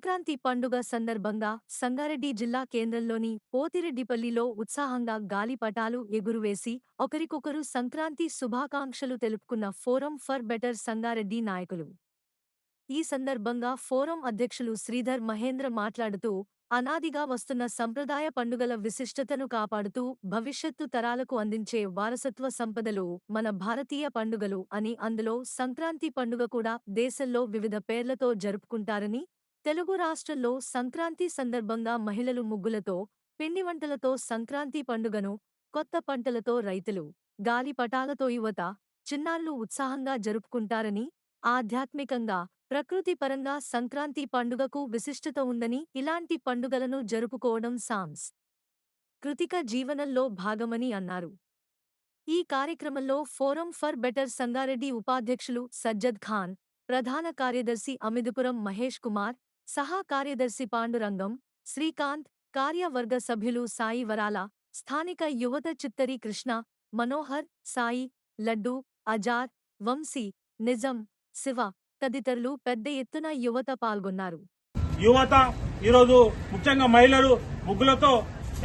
సంక్రాంతి పండుగ సందర్భంగా సంగారెడ్డి జిల్లా కేంద్రంలోని పోతిరెడ్డిపల్లిలో ఉత్సాహంగా గాలిపటాలు ఎగురువేసి ఒకరికొకరు సంక్రాంతి శుభాకాంక్షలు తెలుపుకున్న ఫోరం ఫర్ బెటర్ సంగారెడ్డి నాయకులు. ఈ సందర్భంగా ఫోరం అధ్యక్షులు శ్రీధర్ మహేంద్ర మాట్లాడుతూ అనాదిగా వస్తున్న సంప్రదాయ పండుగల విశిష్టతను కాపాడుతూ భవిష్యత్తు తరాలకు అందించే వారసత్వ సంపదలు మన భారతీయ పండుగలు అని అందులో సంక్రాంతి పండుగ కూడా దేశంలో వివిధ పేర్లతో జరుపుకుంటారని తెలుగు రాష్ట్రంలో సంక్రాంతి సందర్భంగా మహిళలు ముగ్గులతో పిండి వంటలతో సంక్రాంతి పండుగను కొత్త పంటలతో రైతులు గాలి పటాలతో యువత చిన్నారులు ఉత్సాహంగా జరుపుకుంటారని ఆధ్యాత్మికంగా ప్రకృతిపరంగా సంక్రాంతి పండుగకు విశిష్టత ఉందని ఇలాంటి పండుగలను జరుపుకోవడం సాంస్ కృతిక జీవనంలో భాగమని అన్నారు. ఈ కార్యక్రమంలో ఫోరం ఫర్ బెటర్ సంగారెడ్డి ఉపాధ్యక్షులు సజ్జద్ ఖాన్ ప్రధాన కార్యదర్శి అమిదుపురం మహేష్ కుమార్ సహా కార్యదర్శి పాండురంగం శ్రీకాంత్ కార్యవర్గ సభ్యులు సాయి వరాల స్థానిక యువత చిత్తరి కృష్ణ మనోహర్ సాయి లడ్డు అజార్ వంశీ నిజం శివ తదితరులు పెద్ద ఎత్తున యువత పాల్గొన్నారు. యువత ఈరోజు ముఖ్యంగా మహిళలు ముగ్గులతో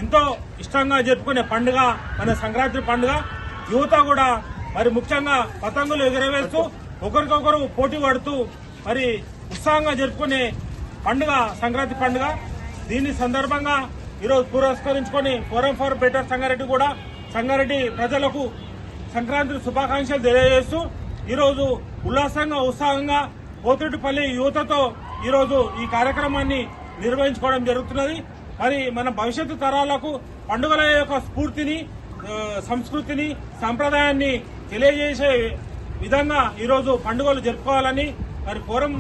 ఎంతో ఇష్టంగా జరుపుకునే పండుగ మన సంక్రాంతి పండుగ. యువత కూడా మరి ముఖ్యంగా పతంగులు ఎగురవేస్తూ ఒకరికొకరు పోటీ పడుతూ మరి ఉత్సాహంగా జరుపుకునే పండుగ సంక్రాంతి పండుగ. దీని సందర్భంగా ఈరోజు పురస్కరించుకొని ఫోరం ఫర్ బెటర్ సంగారెడ్డి కూడా సంగారెడ్డి ప్రజలకు సంక్రాంతి శుభాకాంక్షలు తెలియజేస్తూ ఈరోజు ఉల్లాసంగా ఉత్సాహంగా పోతుటిపల్లి యువతతో ఈరోజు ఈ కార్యక్రమాన్ని నిర్వహించుకోవడం జరుగుతున్నది. మరి మన భవిష్యత్తు తరాలకు పండుగల యొక్క స్ఫూర్తిని సంస్కృతిని సంప్రదాయాన్ని తెలియజేసే విధంగా ఈరోజు పండుగలు జరుపుకోవాలని మరి ఫోరం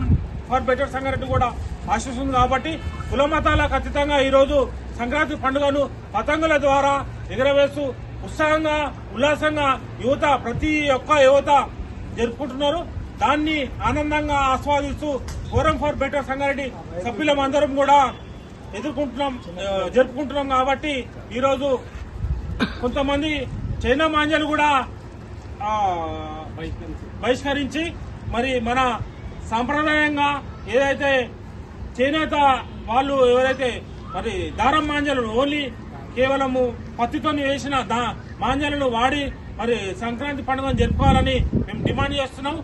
ఫర్ బెటర్ సంగారెడ్డి కూడా ఆశిస్తుంది కాబట్టి కుల మతాలకు అతీతంగా ఈరోజు సంక్రాంతి పండుగను పతంగుల ద్వారా ఎగరవేస్తూ ఉత్సాహంగా ఉల్లాసంగా యువత ప్రతి ఒక్క యువత జరుపుకుంటున్నారు. దాన్ని ఆనందంగా ఆస్వాదిస్తూ ఫోరం ఫర్ బెటర్ సంగారెడ్డి సభ్యులమందరం కూడా ఎదుర్కొంటున్నాం జరుపుకుంటున్నాం కాబట్టి ఈరోజు కొంతమంది చైనా మాంజలు కూడా బహిష్కరించి మరి మన సాంప్రదాయంగా ఏదైతే చేనేత వాళ్ళు ఎవరైతే మరి దారం మాంజలను ఓన్లీ కేవలము పత్తితో వేసిన దా మాంజలను వాడి మరి సంక్రాంతి పండుగను జరుపుకోవాలని మేము డిమాండ్ చేస్తున్నాం.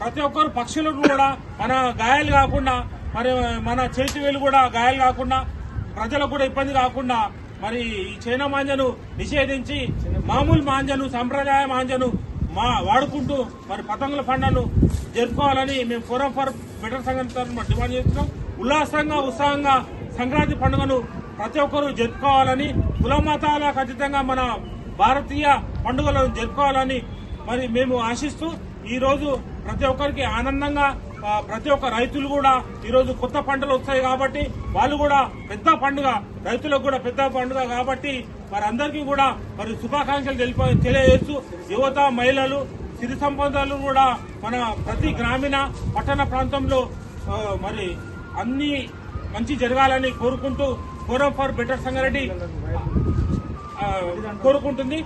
ప్రతి ఒక్కరు పక్షులకు కూడా మన గాయాలు కాకుండా మరి మన చేతి వేలు కూడా గాయాలు కాకుండా ప్రజలకు కూడా ఇబ్బంది కాకుండా మరి ఈ చైనా మాంజను నిషేధించి మామూలు మాంజను సంప్రదాయ మాంజను మా వాడుకుంటూ మరి పతంగుల పండుగను జరుపుకోవాలని మేము ఫోరం ఫెడరల్ బెటర్ సంఘం తరఫున డిమాండ్ చేస్తున్నాం. ఉల్లాసంగా ఉత్సాహంగా సంక్రాంతి పండుగను ప్రతి ఒక్కరూ జరుపుకోవాలని కుల మతాల ఖచ్చితంగా మన భారతీయ పండుగలను జరుపుకోవాలని మరి మేము ఆశిస్తూ ఈ రోజు ప్రతి ఒక్కరికి ఆనందంగా ప్రతి ఒక్క రైతులు కూడా ఈరోజు కొత్త పంటలు వస్తాయి కాబట్టి వాళ్ళు కూడా పెద్ద పండుగ రైతులకు కూడా పెద్ద పండుగ కాబట్టి మరి అందరికీ కూడా మరి శుభాకాంక్షలు తెలిప తెలియజేస్తూ యువత మహిళలు సిరి సంబంధాలు కూడా మన ప్రతి గ్రామీణ పట్టణ ప్రాంతంలో మరి అన్ని మంచి జరగాలని కోరుకుంటూ ఫోరం ఫర్ బెటర్ సంగారెడ్డి కోరుకుంటుంది.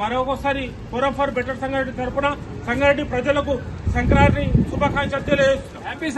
మరొకసారి ఫోరం ఫర్ బెటర్ సంగారెడ్డి తరపున సంగారెడ్డి ప్రజలకు సంక్రాంతి శుభాకాంక్షలు తెలియజేస్తుంది హ్యాపీ